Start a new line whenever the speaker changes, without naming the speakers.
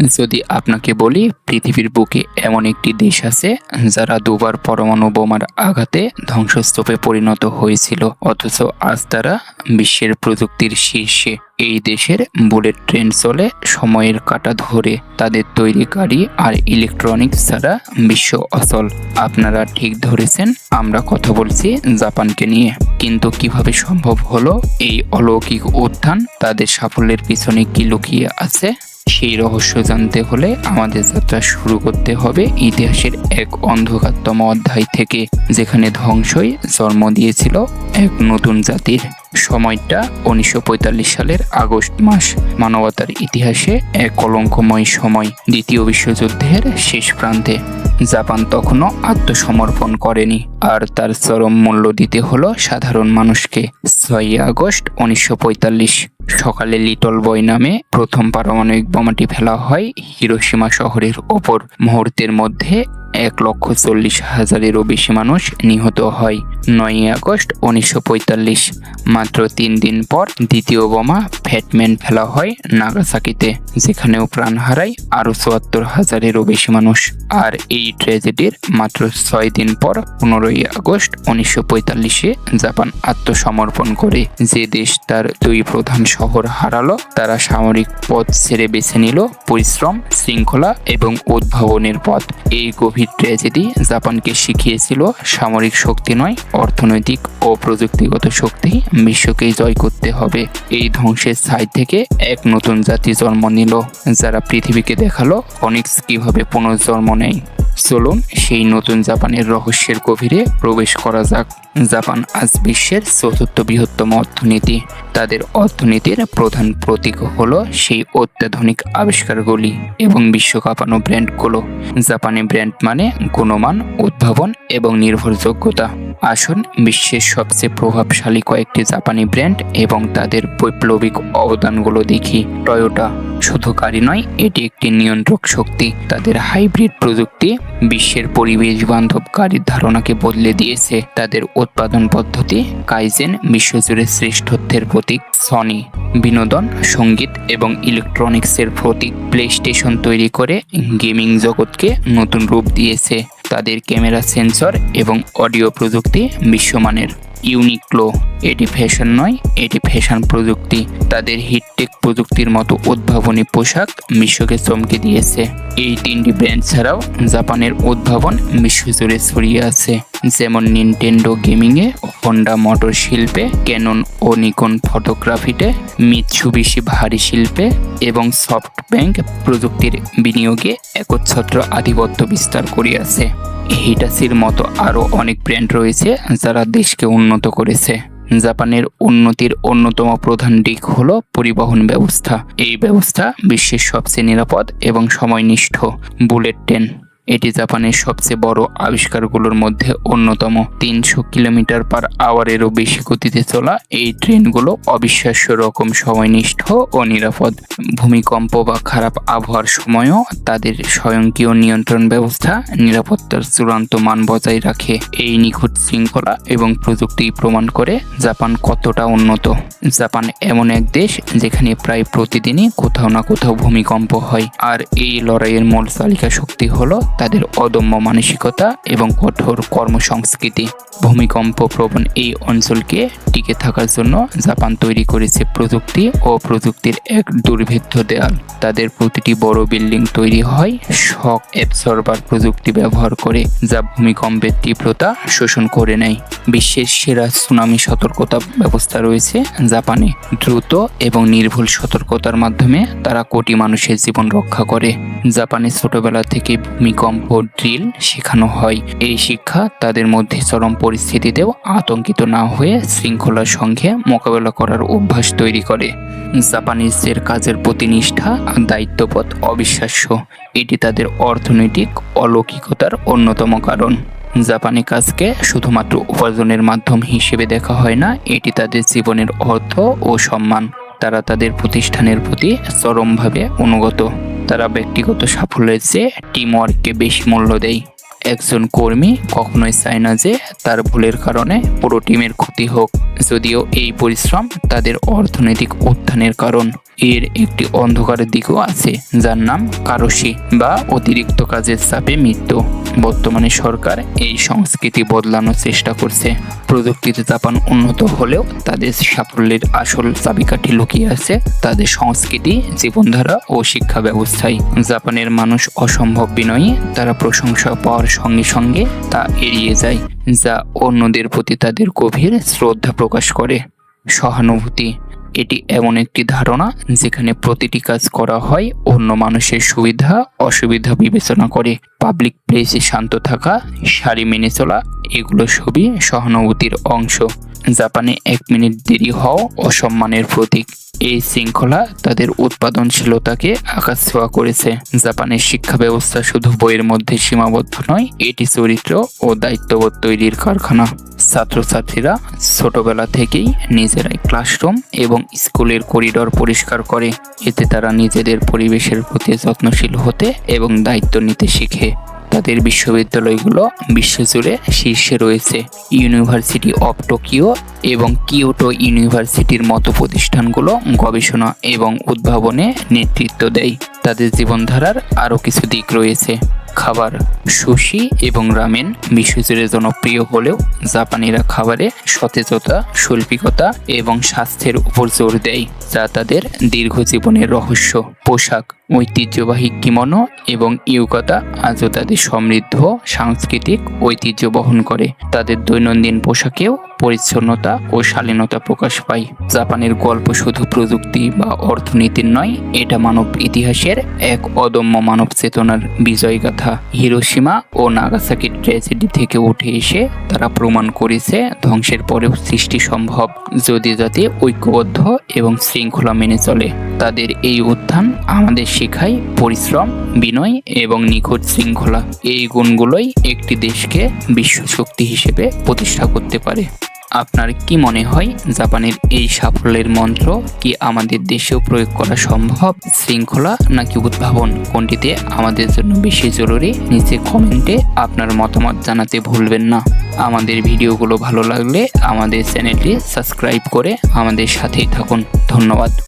যদি আপনাকে বলি, পৃথিবীর বুকে এমন একটি দেশ আছে, যারা দুবার পরমাণু বোমার আঘাতে ধ্বংসস্তূপে পরিণত হয়েছিল, অথচ আজ তারা বিশ্বের প্রযুক্তির শীর্ষে। এই দেশের বুলেট ট্রেন চলে সময়ের কাটা ধরে তাদের তৈরি গাড়ি আর ইলেকট্রনিক্স ছাড়া বিশ্ব অচল। আপনারা ঠিক ধরেছেন, আমরা কথা বলছি জাপানকে নিয়ে। কিন্তু কীভাবে সম্ভব হলো এই অলৌকিক উত্থান? তাদের সাফল্যের পিছনে কি লুকিয়ে আছে? সেই রহস্য জানতে হলে আমাদের যাত্রা শুরু করতে হবে ইতিহাসের এক অন্ধকারতম অধ্যায় থেকে, যেখানে ধ্বংসই জন্ম দিয়েছিল এক নতুন জাতির। সময়টা উনিশশো পঁয়তাল্লিশ সালের আগস্ট মাস। মানবতার ইতিহাসে এক কলঙ্কময় সময় দ্বিতীয় বিশ্বযুদ্ধের শেষ প্রান্তে। জাপান তখনও আত্মসমর্পণ করেনি, আর তার চরম মূল্য দিতে হলো সাধারণ মানুষকে। ছয়ই আগস্ট উনিশশো পঁয়তাল্লিশ, সকালে লিটল বয় নামে প্রথম পারমাণবিক বোমাটি ফেলা হয় হিরোসীমা শহরের ওপর। মুহূর্তের মধ্যে এক লক্ষ চল্লিশ হাজারেরও বেশি মানুষ নিহত হয়। নয়ই আগস্ট উনিশশো পঁয়তাল্লিশ, মাত্র তিন দিন পর দ্বিতীয় বোমা ফ্যাটম্যান ফেলা হয় নাগাসাকিতে, যেখানেও প্রাণ হারায় আরও চুয়াত্তর হাজারেরও বেশি মানুষ। আর এই ট্র্যাজেডির মাত্র ছয় দিন পর পনেরোই আগস্ট উনিশশো পঁয়তাল্লিশে জাপান আত্মসমর্পণ করে। যে দেশ তার দুই প্রধান শহর হারালো, তারা সামরিক পথ ছেড়ে বেছে নিল পরিশ্রম, শৃঙ্খলা এবং উদ্ভাবনের পথ। এই গভীর ট্র্যাজেডি জাপানকে শিখিয়েছিল সামরিক শক্তি নয়, অর্থনৈতিক ও প্রযুক্তিগত শক্তি। বিশ্বকেই জয় করতে হবে। এই ধ্বংসের ছাই থেকে এক নতুন জাতি জন্ম নিল। যারা পৃথিবীকে দেখাল, ফনিক্স কীভাবে পুনর্জন্ম নেয়? চলুন সেই নতুন জাপানের রহস্যের গভীরে প্রবেশ করা যাক। জাপান আজ বিশ্বের চতুর্থ বৃহত্তম অর্থনীতি। তাদের অর্থনীতির প্রধান প্রতীক হল সেই অত্যাধুনিক আবিষ্কারগুলি এবং বিশ্বকাপানো ব্র্যান্ডগুলো। জাপানি ব্র্যান্ড মানে গুণমান, উদ্ভাবন এবং নির্ভরযোগ্যতা। আসুন, বিশ্বের সবচেয়ে প্রভাবশালী কয়েকটি জাপানি ব্র্যান্ড এবং তাদের বৈপ্লবিক অবদানগুলো দেখি। টয়োটা শুধু গাড়ি নয়, এটি একটি নিয়ন্ত্রক শক্তি। তাদের হাইব্রিড প্রযুক্তি বিশ্বের পরিবেশ বান্ধব গাড়ির ধারণাকে বদলে দিয়েছে। তাদের উৎপাদন পদ্ধতি কাইজেন বিশ্বজুড়ে শ্রেষ্ঠত্বের প্রতীক সনি। বিনোদন, সংগীত এবং ইলেকট্রনিক্সের প্রতীক প্লে স্টেশন তৈরি করে গেমিং জগৎকে নতুন রূপ দিয়েছে। তাদের ক্যামেরা সেন্সর এবং অডিও প্রযুক্তি বিশ্বমানের ইউনিক্লো। এটি ফ্যাশন নয়, এটি ফ্যাশন প্রযুক্তি। তাদের হিটটেক প্রযুক্তির মতো উদ্ভাবনী পোশাক বিশ্বকে চমকে দিয়েছে। এই তিনটি ব্র্যান্ড ছাড়াও জাপানের উদ্ভাবন বিশ্বজুড়ে ছড়িয়ে আছে। যেমন নিনটেন্ডো গেমিংয়ে হন্ডা মোটর শিল্পে ক্যানন ও নিকন ফটোগ্রাফিতে মিৎসুবিশি ভারী শিল্পে এবং সফট ব্যাংক প্রযুক্তির বিনিয়োগে একচ্ছত্র আধিপত্য বিস্তার করিয়াছে। হিটাসির মতো আরও অনেক ব্র্যান্ড রয়েছে যারা দেশকে উন্নত করেছে। জাপানের উন্নতির অন্যতম প্রধান দিক হল পরিবহন ব্যবস্থা। এই ব্যবস্থা বিশ্বের সবচেয়ে নিরাপদ এবং সময়নিষ্ঠ বুলেট ট্রেন। এটি জাপানের সবচেয়ে বড় আবিষ্কারগুলোর মধ্যে অন্যতম। তিনশো কিলোমিটার পার আওয়ারেরও বেশি গতিতে চলা এই ট্রেনগুলো অবিশ্বাস্য রকম সময়নিষ্ঠ ও নিরাপদ। ভূমিকম্প বা খারাপ আবহাওয়ার সময়ও তাদের স্বয়ংক্রিয় নিয়ন্ত্রণ ব্যবস্থা নিরাপত্তার চূড়ান্ত মান বজায় রাখে। এই নিখুঁত শৃঙ্খলা এবং প্রযুক্তি প্রমাণ করে জাপান কতটা উন্নত। জাপান এমন এক দেশ যেখানে প্রায় প্রতিদিনই কোথাও না কোথাও ভূমিকম্প হয়। আর এই লড়াইয়ের মূল চালিকা শক্তি হলো তাদের অদম্য মানসিকতা এবং কঠোর কর্মসংস্কৃতি। ভূমিকম্প প্রবণ এই অঞ্চলকে টিকে থাকার জন্য জাপান তৈরি করেছে প্রযুক্তি ও প্রযুক্তির এক দুর্ভেদ্য দেয়াল। তাদের প্রতিটি বড় বিল্ডিং তৈরি হয় শক অ্যাবসর্বার প্রযুক্তি ব্যবহার করে, যা ভূমিকম্পের তীব্রতা শোষণ করে নেয়। বিশ্বের সেরা সুনামি সতর্কতা ব্যবস্থা রয়েছে জাপানে। দ্রুত এবং নির্ভুল সতর্কতার মাধ্যমে তারা কোটি মানুষের জীবন রক্ষা করে। জাপানে ছোটবেলা থেকে ভূমিকম্প ড্রিল শেখানো হয়। এই শিক্ষা তাদের মধ্যে চরম পরিস্থিতিতেও আতঙ্কিত না হয়ে শৃঙ্খলার সঙ্গে মোকাবেলা করার অভ্যাস তৈরি করে। জাপানিজদের কাজের প্রতি নিষ্ঠা দায়িত্ববোধ অবিশ্বাস্য। এটি তাদের অর্থনৈতিক অলৌকিকতার অন্যতম কারণ। জাপানি কাজকে শুধুমাত্র উপার্জনের মাধ্যম হিসেবে দেখা হয় না, এটি তাদের জীবনের অর্থ ও সম্মান। তারা তাদের প্রতিষ্ঠানের প্রতি চরমভাবে অনুগত। তারা ব্যক্তিগত সাফল্যের চেয়ে টিম ওয়ার্ককে বেশি মূল্য দেয়। একজন কর্মী কখনোই চায় না যে তার ভুলের কারণে পুরো টিমের ক্ষতি হোক, যদিও এই পরিশ্রম তাদের অর্থনৈতিক উত্থানের কারণ। এর একটি অন্ধকারের দিকও আছে, যার নাম কারসি বা অতিরিক্ত কাজের চাপে মৃত্যু। বর্তমানে সরকার এই সংস্কৃতি বদলানোর চেষ্টা করছে। প্রযুক্তিতে জাপান উন্নত হলেও তাদের সাফল্যের আসল চাবিকাঠি লুকিয়ে আছে তাদের সংস্কৃতি, জীবনধারা ও শিক্ষা ব্যবস্থায়। জাপানের মানুষ অসম্ভব বিনয়ী, তারা প্রশংসা পাওয়ার সঙ্গে সঙ্গে তা এড়িয়ে যায়, যা অন্যদের প্রতি তাদের গভীর শ্রদ্ধা প্রকাশ করে। সহানুভূতি এটি এমন একটি ধারণা যেখানে প্রতিটি কাজ করা হয় অন্য মানুষের সুবিধা, অসুবিধা বিবেচনা করে। পাবলিক প্লেসে শান্ত থাকা, সারি মেনে চলা, এগুলো সবই সহানুভূতির অংশ। জাপানে এক মিনিট দেরি হওয়া অসম্মানের প্রতীক। এই শৃঙ্খলা তাদের উৎপাদনশীলতাকে আকাশ ছোঁয়া করেছে। জাপানের শিক্ষা ব্যবস্থা শুধু বইয়ের মধ্যে সীমাবদ্ধ নয়, এটি চরিত্র ও দায়িত্ববোধ তৈরির কারখানা। ছাত্রছাত্রীরা ছোটবেলা থেকেই নিজেরাই ক্লাসরুম এবং স্কুলের করিডর পরিষ্কার করে। এতে তারা নিজেদের পরিবেশের প্রতি যত্নশীল হতে এবং দায়িত্ব নিতে শিখে। তাদের বিশ্ববিদ্যালয়গুলো বিশ্বজুড়ে শীর্ষে রয়েছে। ইউনিভার্সিটি অফ টোকিও এবং কিয়োটো ইউনিভার্সিটির মতো প্রতিষ্ঠানগুলো গবেষণা এবং উদ্ভাবনে নেতৃত্ব দেয়। তাদের জীবনধারার আরও কিছু দিক রয়েছে। খাবার সুশি এবং রামেন বিশ্বজুড়ে জনপ্রিয় হলেও জাপানিরা খাবারে সতেজতা, শৈল্পিকতা এবং স্বাস্থ্যের উপর জোর দেয়, যা তাদের দীর্ঘ জীবনের রহস্য। পোশাক, ঐতিহ্যবাহী কিমনো এবং ইউকাতা আজও তাদের সমৃদ্ধ সাংস্কৃতিক ঐতিহ্য বহন করে। তাদের দৈনন্দিন পোশাকেও পরিচ্ছন্নতা ও শালীনতা প্রকাশ পায়। জাপানের গল্প শুধু প্রযুক্তি বা অর্থনীতির নয়, এটা মানব ইতিহাসের এক অদম্য মানব চেতনার বিজয়গাথা। হিরোসীমা ও নাগাসাকি ট্র্যাজেডি থেকে উঠে এসে তারা প্রমাণ করেছে ধ্বংসের পরেও সৃষ্টি সম্ভব যদি যাতে ঐক্যবদ্ধ এবং শৃঙ্খলা মেনে চলে। তাদের এই উত্থান আমাদের শেখায় পরিশ্রম, বিনয় এবং নিখুঁত শৃঙ্খলা। এই গুণগুলোই একটি দেশকে বিশ্ব শক্তি হিসেবে প্রতিষ্ঠা করতে পারে। আপনার কি মনে হয় জাপানের এই সাফল্যের মন্ত্র কি আমাদের দেশেও প্রয়োগ করা সম্ভব, শৃঙ্খলা নাকি উদ্ভাবন? কোনটিতে আমাদের জন্য বেশি জরুরি? নিচে কমেন্টে আপনার মতামত জানাতে ভুলবেন না। আমাদের ভিডিওগুলো ভালো লাগলে আমাদের চ্যানেলটি সাবস্ক্রাইব করে আমাদের সাথেই থাকুন। ধন্যবাদ।